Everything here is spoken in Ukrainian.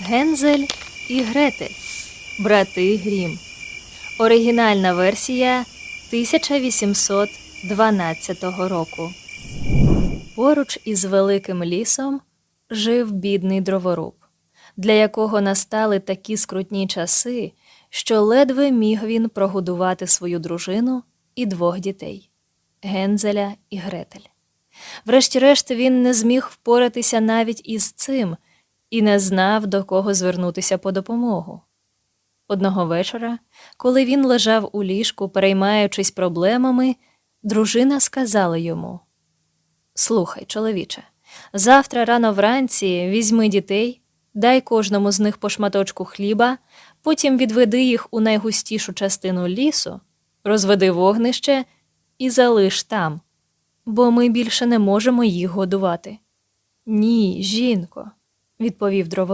Гензель і Гретель. Брати Грім. Оригінальна версія 1812 року. Поруч із великим лісом жив бідний дроворуб, для якого настали такі скрутні часи, що ледве міг він прогодувати свою дружину і двох дітей Гензеля і Гретель. Врешті-решт він не зміг впоратися навіть із цим і не знав, до кого звернутися по допомогу. Одного вечора, коли він лежав у ліжку, переймаючись проблемами, дружина сказала йому: Слухай, чоловіче, завтра рано вранці візьми дітей, дай кожному з них по шматочку хліба, потім відведи їх у найгустішу частину лісу, розведи вогнище і залиш там, бо ми більше не можемо їх годувати. Ні, жінко, відповів дроворуб.